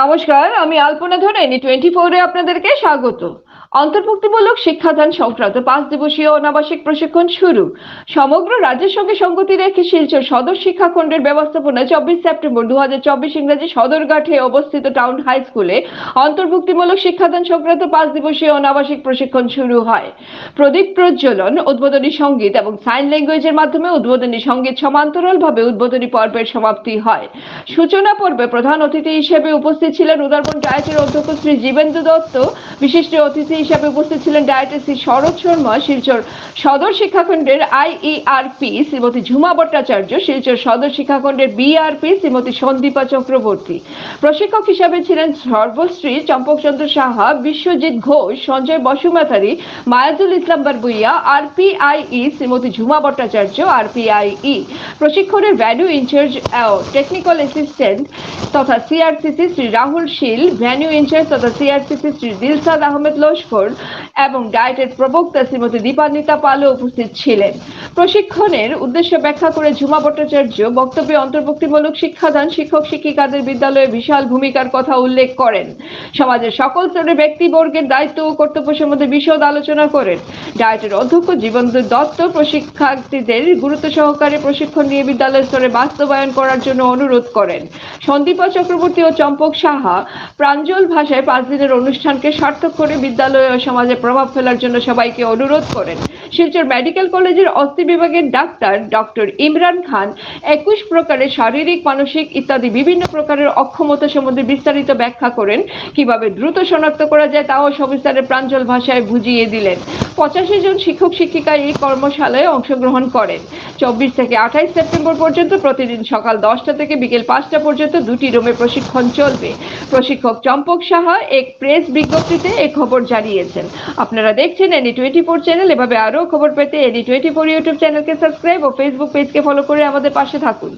নমস্কার, আমি আলপনা ধরে এনি টোয়েন্টি ফোরে আপনাদেরকে স্বাগত। অন্তর্ভুক্তিমূলক শিক্ষাদান সংক্রান্ত পাঁচ দিবসীয় অনাবাসিক প্রশিক্ষণ শুরু। সমগ্র রাজ্যের সঙ্গে সঙ্গতি রেখে শিলচর সদর শিক্ষাখণ্ডের ব্যবস্থাপনায় চব্বিশ সেপ্টেম্বর দু হাজার চব্বিশ ইংরেজি সদরঘাটে অবস্থিত টাউন হাই স্কুলে অন্তর্ভুক্তিমূলক শিক্ষাদান সংক্রান্ত পাঁচ দিবসীয় অনাবাসিক প্রশিক্ষণ শুরু হয়। প্রদীপ প্রজ্বলন, উদ্বোধনী সংগীত এবং সাইন ল্যাঙ্গুয়েজের মাধ্যমে উদ্বোধনী সংগীত সমান্তরালভাবে উদ্বোধনী পর্বের সমাপ্তি হয়। সূচনা পর্বে প্রধান অতিথি হিসেবে উপস্থিত ছিলেন উদারবন ডায়েটের অধ্যক্ষ শ্রী জীবেন্দু দত্ত। বিশিষ্ট অতিথি হিসেবে উপস্থিত ছিলেন ডায়েটের শ্রী শরৎ শর্মা, শিলচর সদর শিক্ষাখণ্ডের আইইআরপি শ্রীমতী ঝুমা ভট্টাচার্য, শিলচর সদর শিক্ষাখণ্ডের বিআরপি শ্রীমতী সন্দীপা চক্রবর্তী। প্রশিক্ষক হিসাবে ছিলেন সর্বশ্রী চম্পকচন্দ্র সাহা, বিশ্বজিৎ ঘোষ, সঞ্জয় বসুমাতারি মায়াজুল ইসলাম বারবুইয়া, আরপিআইই শ্রীমতী ঝুমা ভট্টাচার্য, আরপিআইই প্রশিক্ষণের ভ্যালু ইনচার্জ টেকনিক্যাল অ্যাসিস্ট্যান্ট তথা CRCC Shri Rahul Shil venue incharge তথা সিআরসিসি শ্রী দিলসাদ আহমেদ লস্কর এবং ডায়েটের প্রবক্তা শ্রীমতী দীপান্বিতা পালও উপস্থিত ছিলেন। প্রশিক্ষণের উদ্দেশ্য ব্যাখ্যা করে ঝুমা ভট্টাচার্য বক্তব্যে অন্তর্ভুক্তিমূলক শিক্ষাদান শিক্ষক শিক্ষিকাদের বিদ্যালয়ে বিশাল ভূমিকার কথা উল্লেখ করেন। সমাজের সকল স্তরের ব্যক্তিবর্গের দায়িত্ব ও কর্তব্য সম্বন্ধে বিশদ আলোচনা করেন। ডায়েটের অধ্যক্ষ জীবন্ত দত্ত প্রশিক্ষার্থীদের গুরুত্ব সহকারে প্রশিক্ষণ নিয়ে বিদ্যালয় স্তরে বাস্তবায়ন করার জন্য অনুরোধ করেন। সন্দীপা চক্রবর্তী ও চম্পক সাহা প্রাঞ্জল ভাষায় পাঁচ দিনের অনুষ্ঠানকে সার্থক করে বিদ্যালয় ও সমাজে প্রভাব ফেলার জন্য সবাইকে অনুরোধ করেন। শিলচর মেডিকেল কলেজের অস্থি বিভাগের ডাক্তার ডক্টর ইমরান খান একুশ প্রকারের শারীরিক, মানসিক ইত্যাদি বিভিন্ন প্রকারের অক্ষমতা সম্বন্ধে বিস্তারিত ব্যাখ্যা করেন। কীভাবে দ্রুত শনাক্ত করা যায় তাও সবিস্তারে প্রাঞ্জল ভাষায় বুঝিয়ে দিলেন। পঁচাশি জন শিক্ষক শিক্ষিকা এই কর্মশালায় অংশগ্রহণ করেন। চব্বিশ থেকে আঠাইশ সেপ্টেম্বর পর্যন্ত প্রতিদিন সকাল দশটা থেকে বিকেল পাঁচটা পর্যন্ত দুটি রুমে প্রশিক্ষণ চলবে। প্রশিক্ষক চম্পক সাহা, এক প্রেস বিজ্ঞপ্তিতে এ খবর জানিয়েছেন। আপনারা দেখছেন এনি টোয়েন্টি ফোর চ্যানেল এভাবে আরও খবর পেতে এডি টোয়েন্টি ফোর ইউটিউব চ্যানেলকে সাবস্ক্রাইব ও ফেসবুক পেজকে ফলো করে আমাদের পাশে থাকুন।